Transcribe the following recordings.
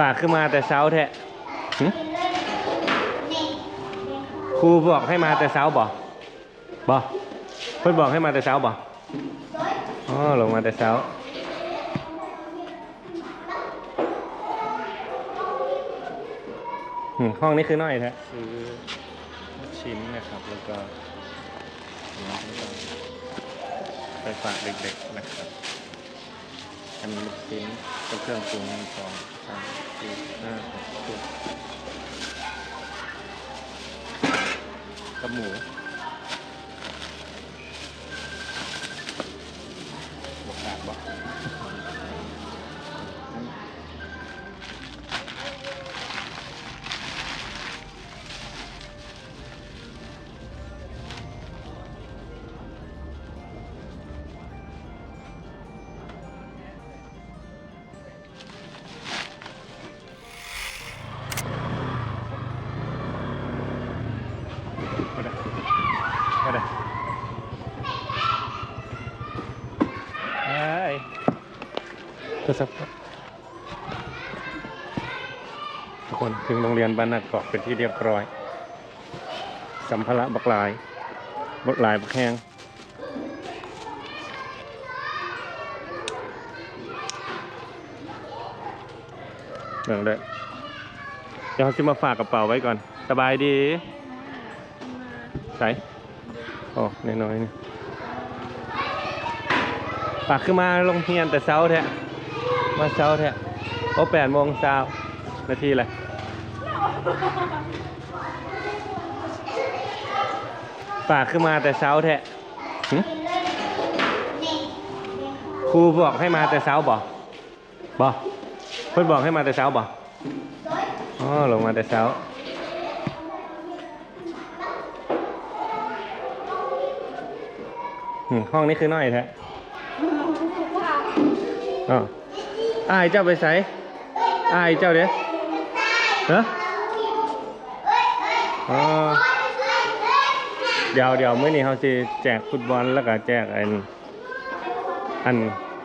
ปากขึ้นมาแต่เช้าแท้หึครูบอกให้มาแต่เช้าบ่บ่เพิ่นบอกให้มาแต่เช้าบ่อ๋อลงมาแต่เช้าอืมห้องนี้คือน้อยแท้ซื้อลูกชิ้นนะครับแล้วก็น้ำแล้วก็ไปฝากเด็กๆนะครับ มีลูกชิ้นก็เครื่องปรุงหนึ่งสองสามสี่ห้าหกเจ็ดกับหมู ทุกคนถึงโรงเรียนบ้านนาเกาะเป็นที่เรียบร้อย สัมภาระบักลายบักลายบักแห้งเบิ่งเลยเดี๋ยวเขาจะมาฝากกระเป๋าไว้ก่อน สบายดีใส่โอ้น้อยๆนี่ปากขึ้นมาลงเฮียนแต่เช้าแท้ มาเช้าแท้โอ้แปดโมงเช้านาทีเลยปากขึ้นมาแต่เช้าแท้หึครูบอกให้มาแต่เช้าบ่บ่เพิ่นบอกให้มาแต่เช้าบ่อ๋อลงมาแต่เช้าอืมห้องนี้คือน้อยแท้อ๋อ อายเจ้าไปใส่อายเจ้าเด้ฮะอ๋อเดี๋ยวเดี๋ยวเมื้อนี้เขาสิแจกฟุตบอลแล้วก็แจกอันอัน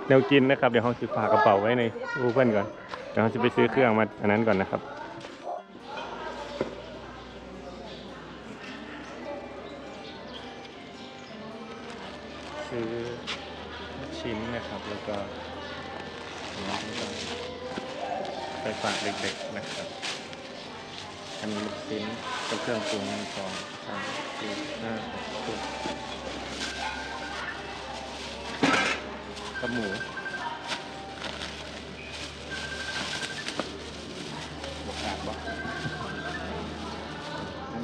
แนวกินนะครับ เดี๋ยวเขาสิฝากกระเป๋าไว้ในรูเพื่อนก่อนเดี๋ยวเขาจะไปซื้อเครื่องมาอันนั้นก่อนนะครับซื้อชิ้นนะครับแล้วก็ ไปฝากเด็กๆนะครับอันนี้ลูกชิ้นกับเครื่องปรุงหนึ่งสองสามสี่ห้าหกกับหมูบวกกาดบ่อัน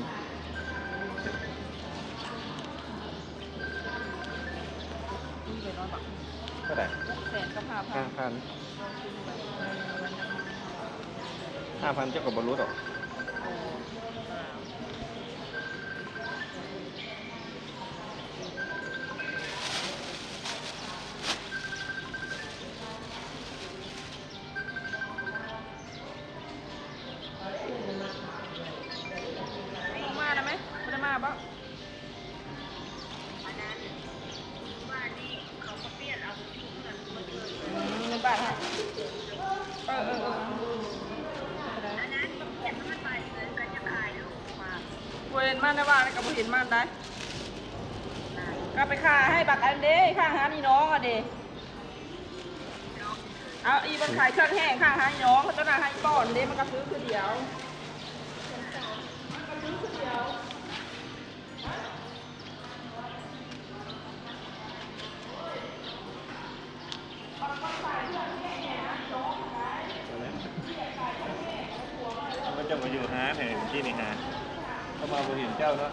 เท่าไหร่แสนกับห้าพัห้านพันห้าพันเจ้ากับบรรลุหรอก เวนมาได้บ้านกับเห็นมาได้ก็ไปค่าให้บักอันเด้ค่าหานี่น้องอะเด้เอาอีบันขายเครื่องแห้งค่าหานี่น้องเขาจะน่าให้ป้อนเด้มันก็ซื้อคือเดียวมันจะมาอยู่ฮาร์ดเห็นที่นี่ฮะ เข้ามาบริเห็นเจ้าเนาะ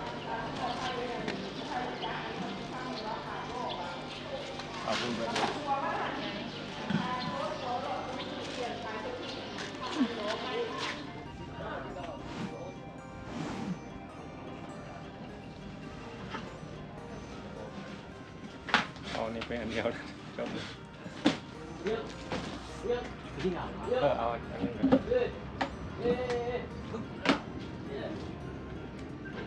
ขอบคุณครับเอานี่ไปอันเดียวจบเลยเออเอาอันนี้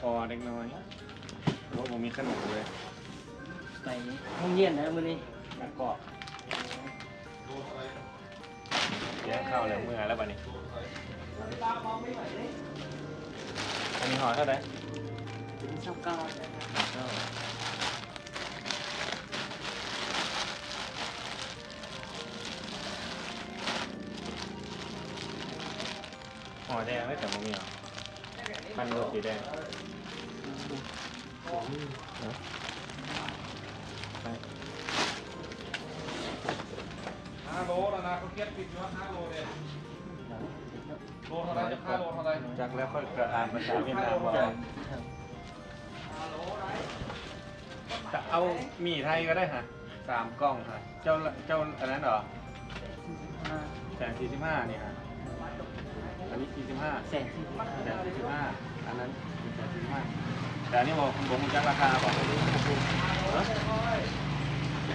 พอเล็กน้อยเพราะผมมีขนมเลยไปห้องเย็นนะมื้อนี้แล้วก็เลี้ยงข้าวแล้วเมื่อแล้วบัดนี้อันนี้ห่อเท่าไหร่เป็นเช้าเก้าห่อแดงไม่แต่ผมมีเหรอ มันรสสีแดงเนอะไปห้าโลแล้วนะเขาเก็บปิดอยู่ว่าห้าโลเลยโลเท่าไรจะห้าโลเท่าไรจากแล้วค่อยกระอ่านภาษาเวียดนามว่าจะเอาหมี่ไทยก็ได้ฮะสามกล้องฮะเจ้าเจ้าอันนั้นเหรอแสนสี่สิบห้านี่ฮะ อันนี้สี่สิบห้าแสนที่แสนสี่สิบห้าอันนั้นแสนสี่สิบห้าแต่อันนี้บอกคุณผมจักราคาบอกเออ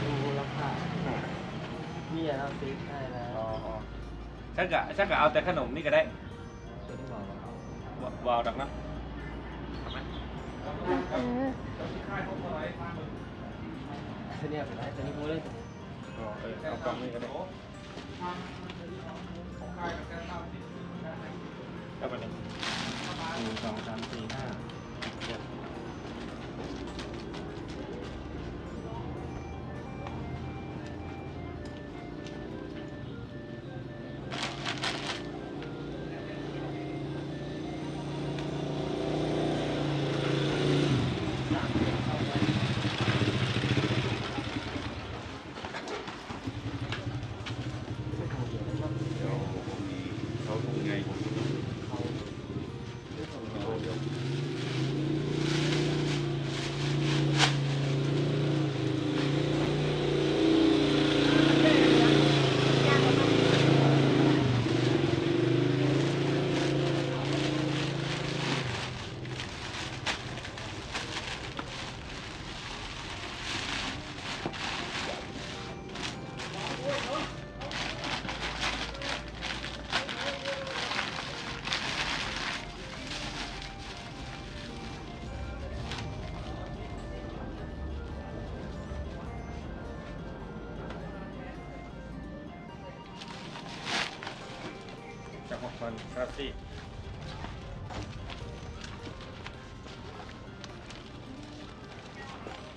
ดูราคานี่เราซื้อได้แล้วอ๋อชักกะชักกะเอาแต่ขนมนี่ก็ได้ตัวที่บอกว่าวาวดักนะทำไหมตัวนี้เป็นไรตัวนี้พูดเลยอ๋อเออเอากล่องนี่ก็ได้ ก็ไปเลยหนึ่งสองสามสี่ห้า จากหกคนครับสิ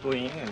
ตัวนี้ไง